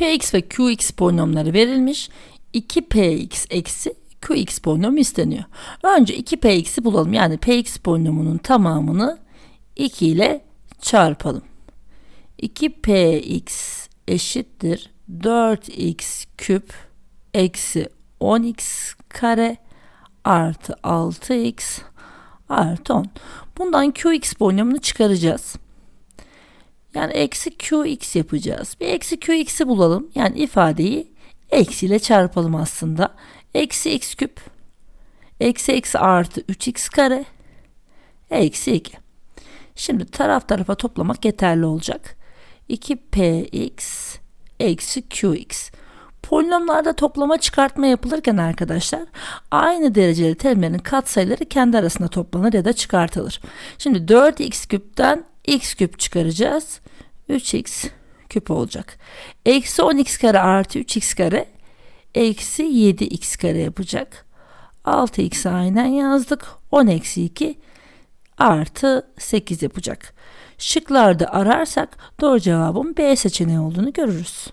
Px ve Qx polinomları verilmiş. 2Px eksi Qx polinomu isteniyor. Önce 2Px'i bulalım. Yani Px polinomunun tamamını 2 ile çarpalım. 2Px eşittir 4x küp eksi 10x kare artı 6x artı 10. Bundan qx polinomunu çıkaracağız. Yani eksi qx yapacağız. Bir eksi qx'i bulalım. Yani ifadeyi eksiyle çarpalım aslında. Eksi x küp eksi eksi artı 3x kare eksi 2. Şimdi taraf tarafa toplamak yeterli olacak. 2px eksi qx. Polinomlarda toplama çıkartma yapılırken arkadaşlar aynı dereceli terimlerin katsayıları kendi arasında toplanır ya da çıkartılır. Şimdi 4x küpten x küp çıkaracağız. 3x küp olacak. Eksi 10x kare artı 3x kare eksi 7x kare yapacak. 6x aynen yazdık. 10 eksi 2 artı 8 yapacak. Şıklarda ararsak doğru cevabın B seçeneği olduğunu görürüz.